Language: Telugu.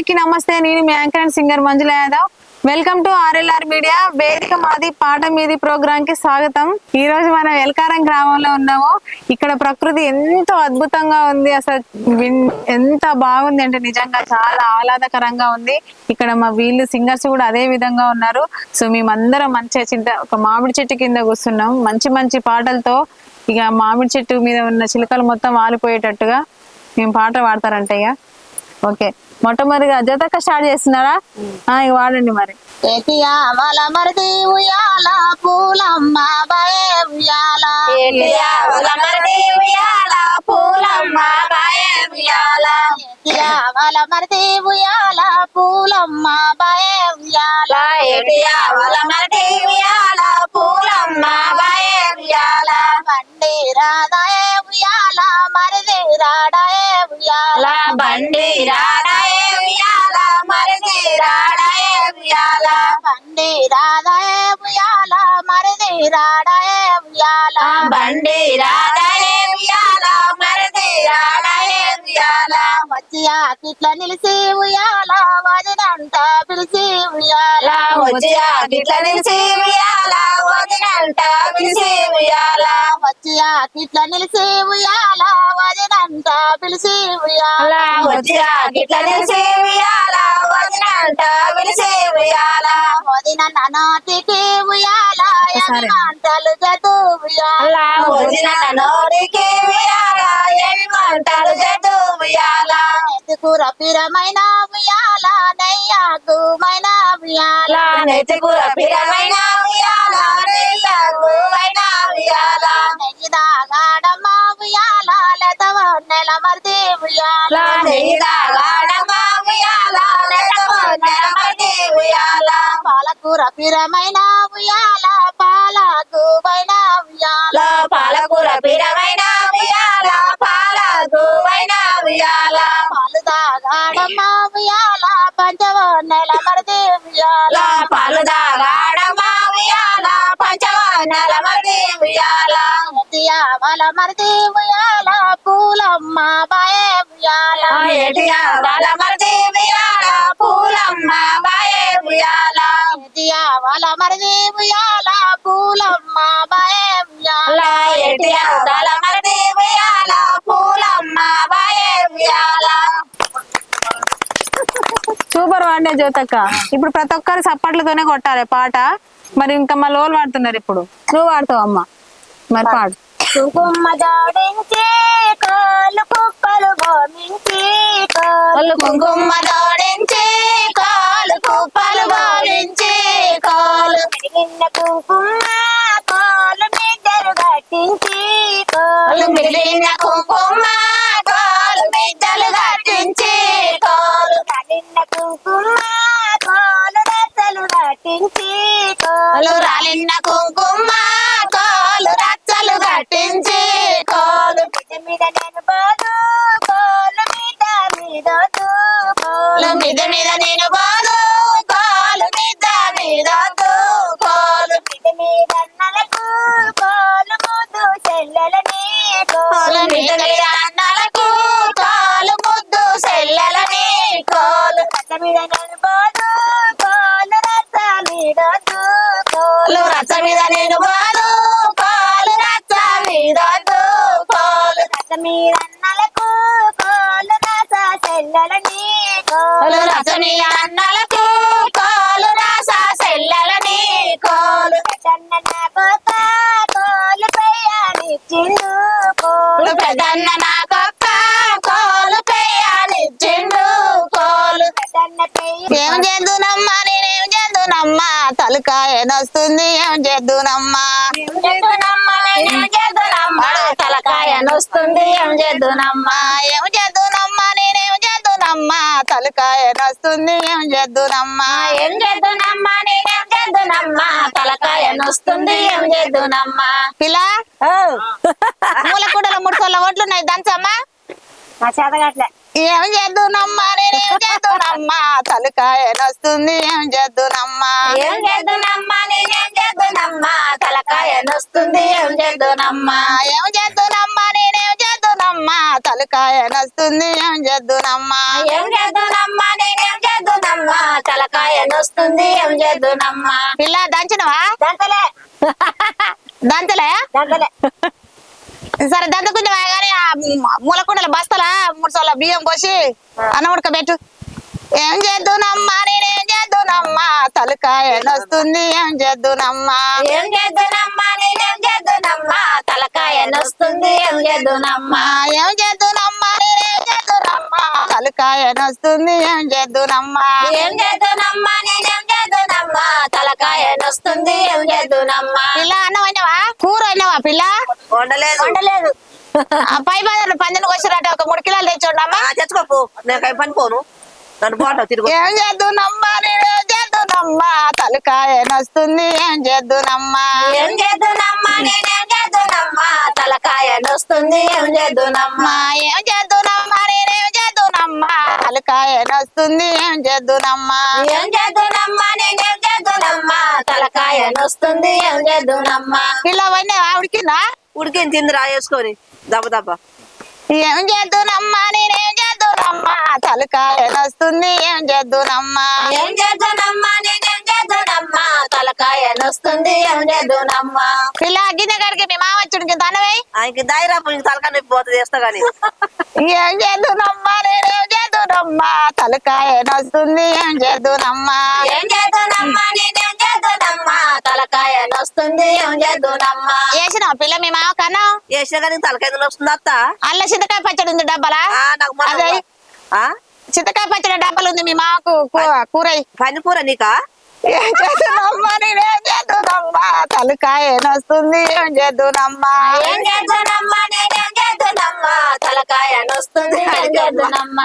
అందరికీ నమస్తే. నేను మీ anchor and singer Manjula Yadav. Welcome to RLR media. వేదిక మాది పాట మీది ప్రోగ్రామ్కి స్వాగతం. ఈ రోజు మనం ఎల్కారం గ్రామంలో ఉన్నాము. ఇక్కడ ప్రకృతి ఎంతో అద్భుతంగా ఉంది. అసలు విన్- ఎంత బాగుంది అంటే నిజంగా చాలా ఆహ్లాదకరంగా ఉంది. ఇక్కడ మా వీళ్ళు సింగర్స్ కూడా అదే విధంగా ఉన్నారు. సో మేమందరం మంచిగా చింత ఒక మామిడి చెట్టు కింద కూర్చున్నాం. మంచి మంచి పాటలతో ఇక మామిడి చెట్టు మీద ఉన్న చిలుకలు మొత్తం వాలిపోయేటట్టుగా మేము పాట పాడతారంట ఇక. ఓకే. మొట్టమొదటిగా జతక స్టార్ట్ చేస్తున్నారా? ఆ, ఇక వాడండి మరి. ఏటియా వల మరిది ఉయ్యాల పూలమ్మ పూలమ్మ పూలమ్మ వల మరిది రాడాయే ఉయ్యాల బండి రాడాయే ఉయ్యాల, మరిది రాడాయే ఉయ్యాల. బండి రాదాయే ఉయ్యాల మరిది రాడాయే ఉయ్యాల బండి రాడాయే ఉయ్యాల, మరిది రాడాయే ఉయ్యాల. వచ్చి ఆకిట్ల నిలిచి ఉయ్యాల వదినంట పిలిచి ఉయ్యాల వచ్చి ఆ గిట్ల నిలిచి ఉయ్యాల, వదినంట పిలిచి ఉయ్యాల. వచ్చి ఆకిట్ల నిలిచి ఉయ్యాల వదినంట పిలిచి ఉయ్యాల వచ్చి ఆ గిట్ల నిలిచి ఉయ్యాల, వదినంట పిలిచి ఉయ్యాల. వదిన నాటికి ఉయ్యాల. మంటలు జతు ఉయ్యాల వదిన నోటికి ఎత్తుకూర పిరమైన ఉయ్యాల నెయ్యాకుమైన ఉయ్యాల అలా నెత్తికూర ఉయ్యాల, నెయ్యగువైన ఉయ్యాల. నెయ్యి దాగాడమ్మ ఉయ్యాల లతవ ఉయ్యాల అలా ఉయ్యాల, పాలకూర పిరమైన ఉయ్యాల మరిది ఉయ్యాల పూలమ్మ బాయే ఉయ్యాల మరిది ఉయ్యాల, పూలమ్మ బాయే ఉయ్యాల. వల మరిది ఉయ్యాల పూలమ్మ బాయే ఉయ్యాల మరిది ఉయ్యాల, పూలమ్మ బాయే ఉయ్యాల. సూపర్ వాడినే జ్యోతక్క. ఇప్పుడు ప్రతి ఒక్కరు సప్పట్లతోనే కొట్టాలి పాట. మరి ఇంకా మా లోలు వాడుతున్నారు ఇప్పుడు. నువ్వు వాడతావు అమ్మ మరి పాడు. కుంకుమ జోడించి కోలు కుప్పలు గోమించి వాళ్ళు కుంకుమ జోడించి కాలు కట్ట మీద నలకు కోలు రచ్చ చెల్లెలని కాలు రచని అన్నలకు కాలు రాస కోలు పెయ్యాలిచ్చిండు నొస్తుంది ఏం చేద్దునమ్మా ఏం చేద్దునమ్మా నేనేం చేద్దునమ్మా తలకాయ నొస్తుంది ఏం చేద్దునమ్మా ఏం చేద్దునమ్మా నేనేం చేద్దునమ్మా తలకాయ నొస్తుంది ఏం చేద్దునమ్మా పిల్ల మూల కూడల ముడుకోళ్ళ ఒడ్లున్నాయి దంచమ్మా నా చేతగట్లే ఏం చేద్దునమ్మా నేనేం చేద్దునమ్మా తలకాయ నొస్తుంది ఏం చేద్దునమ్మా ఏం చేద్దునమ్మా నేనేం చేద్దునమ్మా తలకాయ నొస్తుంది ఏం చేద్దునమ్మా ఏం చేద్దునమ్మా చేద్దునమ్మా తలకాయ నొస్తుంది ఏం చేద్దునమ్మా? ఏం చేద్దునమ్మా నేనేం చేద్దునమ్మా? తలకాయ నొస్తుంది ఏం చేద్దునమ్మా? పిల్ల దంచినవా? దంతలే దంచలే. దంతలే? సరే దంతకుందావా కానీ మూలకుండల బస్తల మూడు సోళ్ళ బియ్యం పోసి అన్నం ఉడకబెట్టు. ఏం చేద్దునమ్మా తలకాయ నొస్తుంది ఏం చేద్దునమ్మా? ఏం చేద్దునమ్మా నేనేం చేద్దునమ్మా? తలకాయ నొస్తుంది ఏం చేద్దునమ్మా? ఏం చేద్దునమ్మా నేనేం చేద్దునమ్మా? తలకాయ నొస్తుంది ఏం చేద్దునమ్మా? ఏం చేద్దునమ్మా నేనేం చేద్దునమ్మా? తలకాయ నొస్తుంది ఏం చేద్దునమ్మా? పిల్ల అన్నం అయినవా కూర అయినవా పిల్ల? వండలేదు. వండలేదు. ఆ పై బజార్లో పందిని వచ్చినట్టు ఒక మూడు కిలోలు తెచ్చుండమ్మా. ఆ, తెచ్చుకోపు నేను పని పోను. నన్ను పోతావు తిరుగు. ఏం చేద్దునమ్మా నేనేం చేద్దునమ్మా? తలకాయ నొస్తుంది ఏం చేద్దునమ్మా? ఏం చేద్దునమ్మా నేనేం చేద్దునమ్మా? తలకాయ నొస్తుంది ఏం చేద్దునమ్మా? ఏం చేద్దునమ్మా నేనేం చేద్దునమ్మా? తలకాయ నొస్తుంది ఏం చేద్దునమ్మా? ఏం చేద్దునమ్మా నేనేం చేద్దునమ్మా? తలకాయ నొస్తుంది ఏం చేద్దునమ్మా? పిల్ల వన్నీ ఉడికిందా ఉడికింది తింది రా వేసుకొని దెబ్బ దెబ్బ ఏం చేద్దునమ్మా నేనేం చేద్దునమ్మా? తలకాయ నొస్తుంది ఏం చేద్దునమ్మా? ఏం చేద్దునమ్మా? నేనేం చేద్దునమ్మా? తలకాయ నొస్తుంది ఏం చేద్దునమ్మా? పిల్ల గిన్నె కడిగి మీ మామ వచ్చుడికి తనవై ఆయనకి దాయిరా నీకు తలకాయ నొప్పి పోతుంది వేస్తా గానీ ఏం చేద్దునమ్మా? నేనేం చేద్దునమ్మా? తలకాయ నొస్తుంది ఏం చేద్దునమ్మా? ఏం చేద్దునమ్మా? నేనేం చేద్దునమ్మా తలకాయ నొస్తుంది ఏం చేద్దునమ్మా? వేసిన పిల్ల మీ మామ కన్నా వేసినా కానీ తలకాయ వస్తుంది అత్త? అల్ల చింతకాయ పచ్చడి ఉంది డబ్బలా? ఆ, నాకు మొన్న అదే ఆ? చింతకాయ పచ్చడి డబ్బలు ఉంది మీ మామకు కూరై నీకా? ఏం చేద్దునమ్మా నేనేం చేద్దునమ్మా? తలకాయ నొస్తుంది ఏం చేద్దునమ్మా? ఏం చేద్దునమ్మా? నేనేం చేద్దునమ్మా? తలకాయ నొస్తుంది ఏం చేద్దునమ్మా?